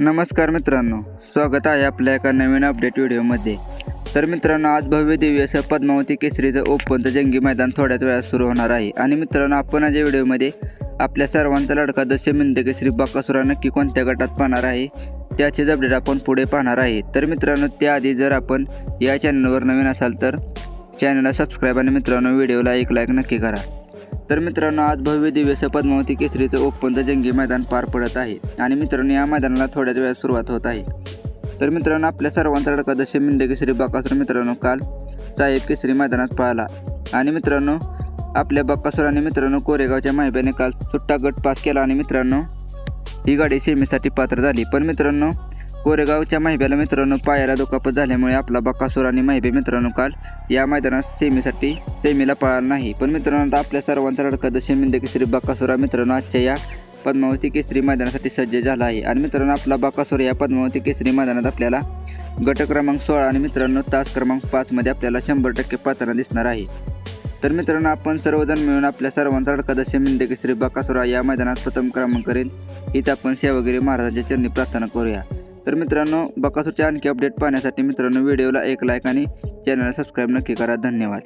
नमस्कार मित्रांनो स्वागत आहे आपल्या एका नवीन अपडेट व्हिडिओमध्ये तर मित्रांनो आज भव्य दिव्य असं पद्मावती केसरीचं ओपनचं जंगी मैदान थोड्याच वेळात सुरू होणार आहे. आणि मित्रांनो आपण आज या व्हिडिओमध्ये आपल्या सर्वांचा लडका दस्य मिंद केसरी बाकासुरा नक्की कोणत्या गटात पाहणार आहे त्याचेच अपडेट आपण पुढे पाहणार आहे. तर मित्रांनो त्याआधी जर आपण या चॅनलवर नवीन असाल तर चॅनलला सबस्क्राईब आणि मित्रांनो व्हिडिओला एक लाईक नक्की करा. तर मित्रांनो आज भव्य दिव्य पद्मावती केसरीचं ओपनचं जंगी मैदान पार पडत आहे. आणि मित्रांनो या मैदानाला थोड्याच वेळात सुरुवात होत आहे. तर मित्रांनो आपल्या सर्वांचा लडका दशे मिंड केसरी बाकासूर मित्रांनो काल साहेब केसरी मैदानात पळाला आणि मित्रांनो आपल्या बक्कासूराने मित्रांनो कोरेगावच्या माहिब्याने काल सुट्टा गट पास केला. आणि मित्रांनो ही गाडी सेमीसाठी पात्र झाली. पण मित्रांनो कोरेगावच्या माहिब्याला मित्रांनो पायाला दुखापत झाल्यामुळे आपला बकासूर आणि माहिबे मित्रांनो काल या मैदानात सेमीसाठी सेमीला पळाला नाही. पण मित्रांनो आता आपल्या सर्वांचा लडका दशे मिंद केसरी बक्कासुरा मित्रांनो आजच्या या पद्मावती केसरी मैदानासाठी सज्ज झाला आहे. आणि मित्रांनो आपला बकासूर या पद्मावती केसरी मैदानात आपल्याला गट क्रमांक सोळा आणि मित्रांनो तास क्रमांक पाचमध्ये आपल्याला शंभर टक्के पात्र दिसणार आहे. तर मित्रांनो आपण सर्वजण मिळून आपल्या सर्वांचा लडका दशे मिंद केसरी बकासुरा या मैदानात प्रथम क्रमांक करेल. इथं आपण सेवागिरी महाराजांच्या चरणी प्रार्थना करूया. तर मित्रांनो बकासूरचे आणखी अपडेट पाहण्यासाठी मित्रांनो व्हिडिओला एक लाईक आणि चॅनलला सबस्क्राईब नक्की करा. धन्यवाद.